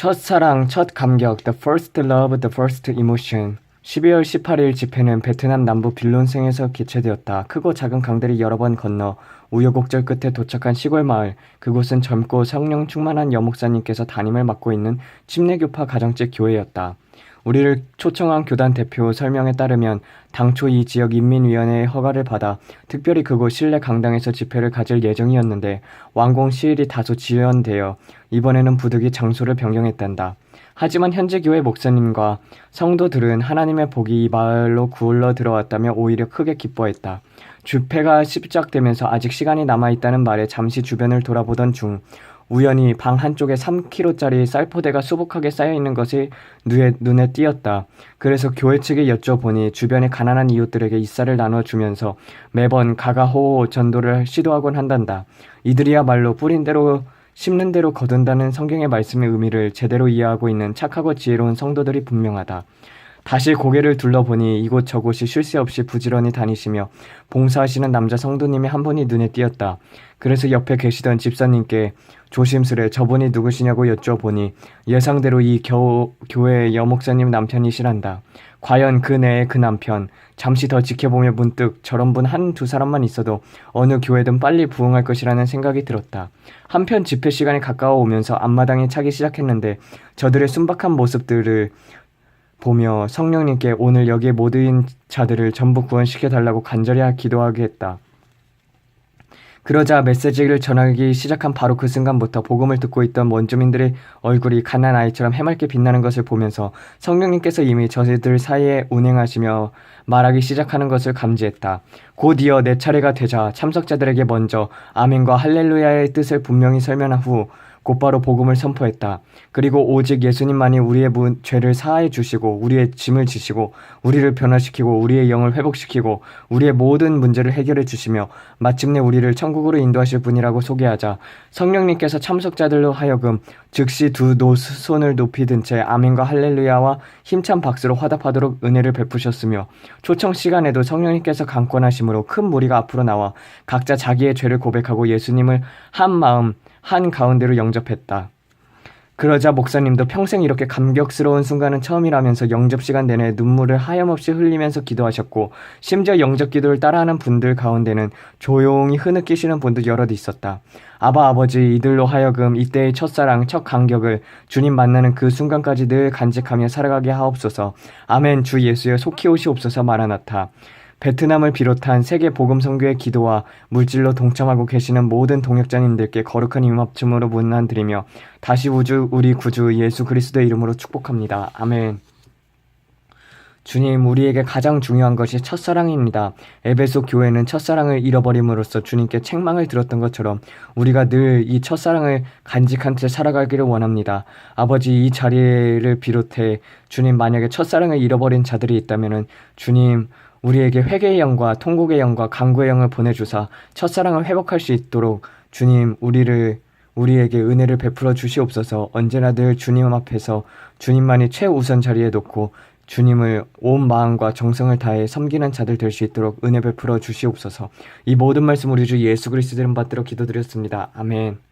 첫사랑, 첫 감격, the first love, the first emotion. 12월 18일 집회는 베트남 남부 빌론생에서 개최되었다. 크고 작은 강들이 여러 번 건너 우여곡절 끝에 도착한 시골 마을. 그곳은 젊고 성령 충만한 여목사님께서 담임을 맡고 있는 침례교파 가정집 교회였다. 우리를 초청한 교단 대표 설명에 따르면 당초 이 지역 인민위원회의 허가를 받아 특별히 그곳 실내 강당에서 집회를 가질 예정이었는데 완공 시일이 다소 지연되어 이번에는 부득이 장소를 변경했단다. 하지만 현재 교회 목사님과 성도들은 하나님의 복이 이 마을로 굴러 들어왔다며 오히려 크게 기뻐했다. 집회가 시작되면서 아직 시간이 남아있다는 말에 잠시 주변을 돌아보던 중 우연히 방 한쪽에 3kg짜리 쌀포대가 수북하게 쌓여 있는 것이 눈에, 눈에 띄었다. 그래서 교회 측에 여쭤보니 주변의 가난한 이웃들에게 이쌀을 나눠 주면서 매번 가가호호 전도를 시도하곤 한단다. 이들이야말로 뿌린 대로 심는 대로 거둔다는 성경의 말씀의 의미를 제대로 이해하고 있는 착하고 지혜로운 성도들이 분명하다. 다시 고개를 둘러보니 이곳저곳이 쉴 새 없이 부지런히 다니시며 봉사하시는 남자 성도님이 한 분이 눈에 띄었다. 그래서 옆에 계시던 집사님께 조심스레 저분이 누구시냐고 여쭤보니 예상대로 이 겨, 교회 여목사님 남편이시란다. 과연 그 내의 그 남편 잠시 더 지켜보며 문득 저런 분 한 두 사람만 있어도 어느 교회든 빨리 부흥할 것이라는 생각이 들었다. 한편 집회 시간이 가까워 오면서 앞마당에 차기 시작했는데 저들의 순박한 모습들을 보며 성령님께 오늘 여기에 모든 자들을 전부 구원시켜 달라고 간절히 기도하게 했다. 그러자 메시지를 전하기 시작한 바로 그 순간부터 복음을 듣고 있던 원주민들의 얼굴이 갓난 아이처럼 해맑게 빛나는 것을 보면서 성령님께서 이미 저희들 사이에 운행하시며 말하기 시작하는 것을 감지했다. 곧이어 내 차례가 되자 참석자들에게 먼저 아멘과 할렐루야의 뜻을 분명히 설명한 후 곧바로 복음을 선포했다. 그리고 오직 예수님만이 우리의 문, 죄를 사하해 주시고 우리의 짐을 지시고 우리를 변화시키고 우리의 영을 회복시키고 우리의 모든 문제를 해결해 주시며 마침내 우리를 천국으로 인도하실 분이라고 소개하자 성령님께서 참석자들로 하여금 즉시 두 노, 손을 높이 든 채 아멘과 할렐루야와 힘찬 박수로 화답하도록 은혜를 베푸셨으며 초청 시간에도 성령님께서 강권하심으로 큰 무리가 앞으로 나와 각자 자기의 죄를 고백하고 예수님을 한 마음 한 가운데로 영접했다. 그러자 목사님도 평생 이렇게 감격스러운 순간은 처음이라면서 영접 시간 내내 눈물을 하염없이 흘리면서 기도하셨고 심지어 영접 기도를 따라하는 분들 가운데는 조용히 흐느끼시는 분도 여럿 있었다. 아바 아버지 이들로 하여금 이때의 첫사랑 첫 감격을 주님 만나는 그 순간까지 늘 간직하며 살아가게 하옵소서. 아멘 주 예수여 속히 오시옵소서 마라나타. 베트남을 비롯한 세계 복음 선교의 기도와 물질로 동참하고 계시는 모든 동역자님들께 거룩한 임합춤으로 문안드리며 다시 우주 우리 구주 예수 그리스도의 이름으로 축복합니다. 아멘. 주님, 우리에게 가장 중요한 것이 첫사랑입니다. 에베소 교회는 첫사랑을 잃어버림으로써 주님께 책망을 들었던 것처럼 우리가 늘 이 첫사랑을 간직한 채 살아가기를 원합니다. 아버지, 이 자리를 비롯해 주님, 만약에 첫사랑을 잃어버린 자들이 있다면 주님, 우리에게 회개의 영과 통곡의 영과 강구의 영을 보내주사 첫사랑을 회복할 수 있도록 주님 우리를 우리에게 은혜를 베풀어 주시옵소서. 언제나 늘 주님 앞에서 주님만이 최우선 자리에 놓고 주님을 온 마음과 정성을 다해 섬기는 자들 될 수 있도록 은혜 베풀어 주시옵소서. 이 모든 말씀 우리 주 예수 그리스도 이름 받들어 기도드렸습니다. 아멘